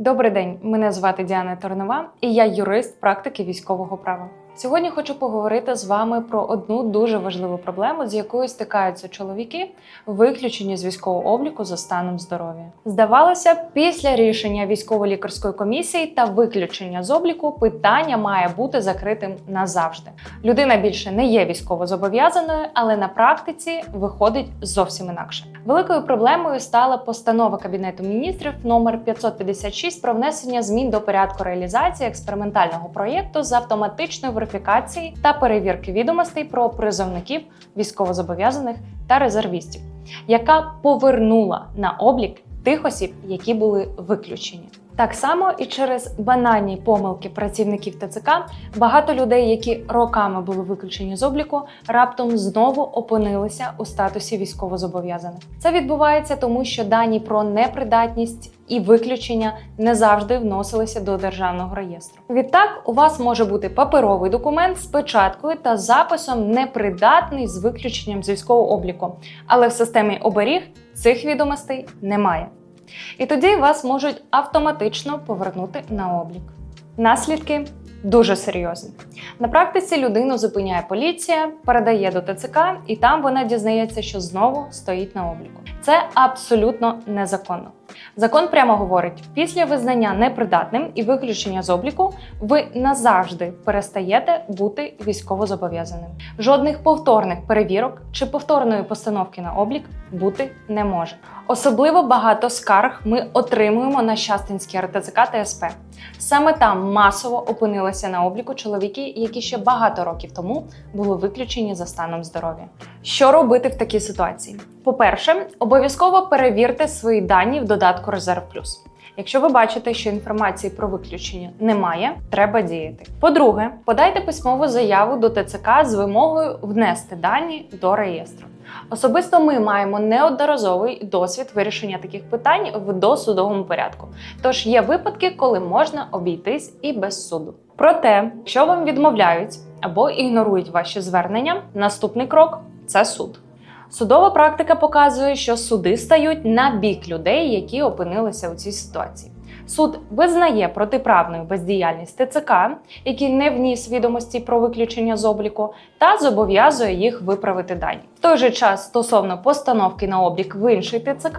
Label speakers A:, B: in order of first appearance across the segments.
A: Добрий день, мене звати Діана Торнова, і я юрист практики військового права. Сьогодні хочу поговорити з вами про одну дуже важливу проблему, з якою стикаються чоловіки, виключені з військового обліку за станом здоров'я. Здавалося, після рішення військово-лікарської комісії та виключення з обліку питання має бути закритим назавжди. Людина більше не є військовозобов'язаною, але на практиці виходить зовсім інакше. Великою проблемою стала постанова Кабінету міністрів номер 556 про внесення змін до порядку реалізації експериментального проєкту з автоматичної верифікації та перевірки відомостей про призовників, військовозобов'язаних та резервістів, яка повернула на облік тих осіб, які були виключені. Так само і через банальні помилки працівників ТЦК багато людей, які роками були виключені з обліку, раптом знову опинилися у статусі військовозобов'язаних. Це відбувається тому, що дані про непридатність і виключення не завжди вносилися до державного реєстру. Відтак, у вас може бути паперовий документ з печаткою та записом непридатний з виключенням з військового обліку, але в системі оберіг цих відомостей немає. І тоді вас можуть автоматично повернути на облік. Наслідки дуже серйозні. На практиці людину зупиняє поліція, передає до ТЦК, і там вона дізнається, що знову стоїть на обліку. Це абсолютно незаконно. Закон прямо говорить: після визнання непридатним і виключення з обліку ви назавжди перестаєте бути військовозобов'язаним. Жодних повторних перевірок чи повторної постановки на облік бути не може. Особливо багато скарг ми отримуємо на Щастинський РТЦК та. Саме там масово опинилися на обліку чоловіки, які ще багато років тому були виключені за станом здоров'я. Що робити в такій ситуації? По-перше, обов'язково перевірте свої дані в додатку Резерв Плюс. Якщо ви бачите, що інформації про виключення немає, треба діяти. По-друге, подайте письмову заяву до ТЦК з вимогою внести дані до реєстру. Особисто ми маємо неодноразовий досвід вирішення таких питань в досудовому порядку. Тож є випадки, коли можна обійтись і без суду. Проте, якщо вам відмовляють або ігнорують ваші звернення, наступний крок це суд. Судова практика показує, що суди стають на бік людей, які опинилися у цій ситуації. Суд визнає протиправною бездіяльність ТЦК, який не вніс відомості про виключення з обліку, та зобов'язує їх виправити дані. В той же час стосовно постановки на облік в інший ТЦК,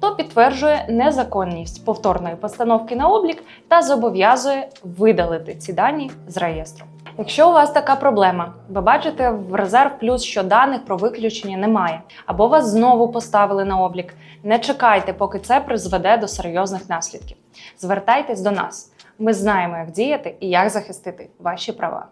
A: то підтверджує незаконність повторної постановки на облік та зобов'язує видалити ці дані з реєстру. Якщо у вас така проблема, ви бачите в резерв плюс, що даних про виключення немає, або вас знову поставили на облік, не чекайте, поки це призведе до серйозних наслідків. Звертайтесь до нас. Ми знаємо, як діяти і як захистити ваші права.